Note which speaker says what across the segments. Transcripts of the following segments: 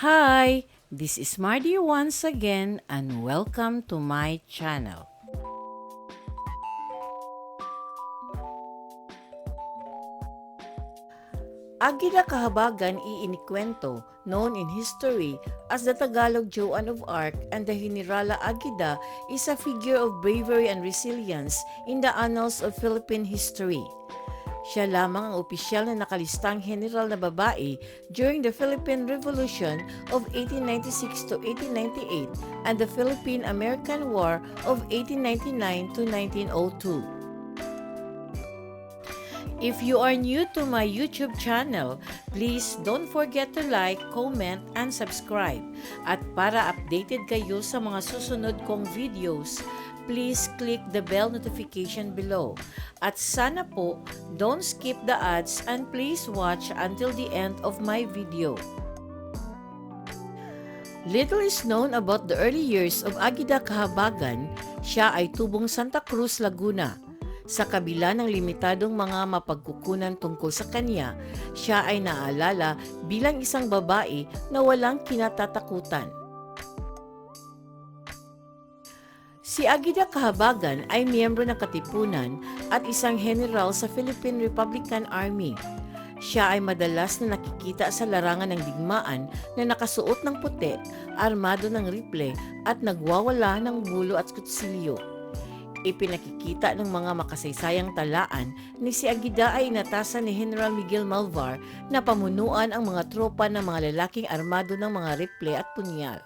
Speaker 1: Hi, this is Mardy once again and welcome to my channel. Agila Kahabagan iinikwento, known in history as the Tagalog Joan of Arc and the Generala Agida, is a figure of bravery and resilience in the annals of Philippine history. Siya lamang ang opisyal na nakalistang general na babae during the Philippine Revolution of 1896 to 1898 and the Philippine-American War of 1899 to 1902. If you are new to my YouTube channel, please don't forget to like, comment, and subscribe. At para updated kayo sa mga susunod kong videos, please click the bell notification below. At sana po, don't skip the ads and please watch until the end of my video. Little is known about the early years of Agida Kahabagan. Siya ay tubong Santa Cruz, Laguna. Sa kabila ng limitadong mga mapagkukunan tungkol sa kanya, siya ay naalala bilang isang babae na walang kinatatakutan. Si Agida Kahabagan ay miyembro ng Katipunan at isang general sa Philippine Republican Army. Siya ay madalas na nakikita sa larangan ng digmaan na nakasuot ng puti, armado ng rifle at nagwawala ng bulo at kutsilyo. Ipinakikita ng mga makasaysayang talaan ni si Agida ay inatasan ni General Miguel Malvar na pamunuan ang mga tropa ng mga lalaking armado ng mga rifle at punyal.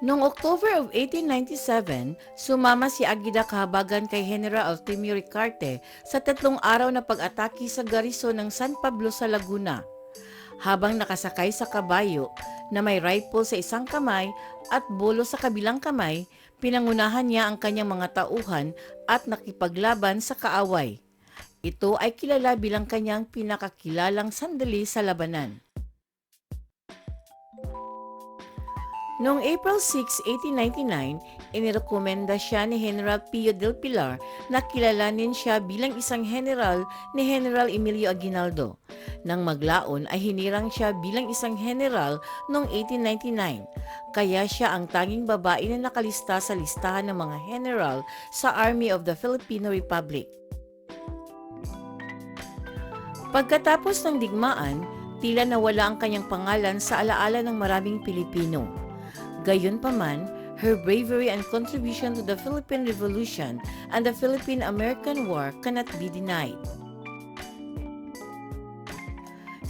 Speaker 1: Noong October of 1897, sumama si Agida Kahabagan kay General Altimio Ricarte sa tatlong araw na pag-atake sa garison ng San Pablo sa Laguna. Habang nakasakay sa kabayo na may rifle sa isang kamay at bolo sa kabilang kamay, pinangunahan niya ang kanyang mga tauhan at nakipaglaban sa kaaway. Ito ay kilala bilang kanyang pinakakilalang sandali sa labanan. Noong April 6, 1899, inirekomenda siya ni General Pio del Pilar na kilalanin siya bilang isang general ni General Emilio Aguinaldo. Nang maglaon ay hinirang siya bilang isang general noong 1899. Kaya siya ang tanging babae na nakalista sa listahan ng mga general sa Army of the Filipino Republic. Pagkatapos ng digmaan, tila nawala ang kanyang pangalan sa alaala ng maraming Pilipino. Gayunpaman, her bravery and contribution to the Philippine Revolution and the Philippine-American War cannot be denied.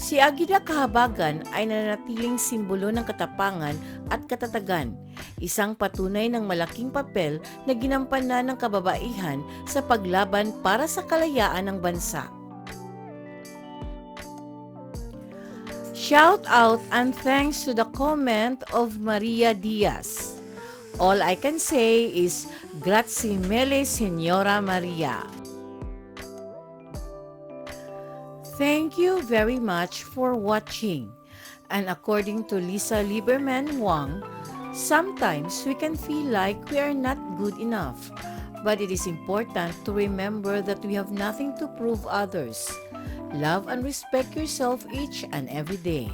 Speaker 1: Si Agida Kahabagan ay nanatiling simbolo ng katapangan at katatagan, isang patunay ng malaking papel na ginampanan ng kababaihan sa paglaban para sa kalayaan ng bansa. Shout out and thanks to the comment of Maria Diaz. All I can say is grazie mille, Signora Maria. Thank you very much for watching. And according to Lisa Lieberman Wang, sometimes we can feel like we are not good enough. But it is important to remember that we have nothing to prove others. Love and respect yourself each and every day.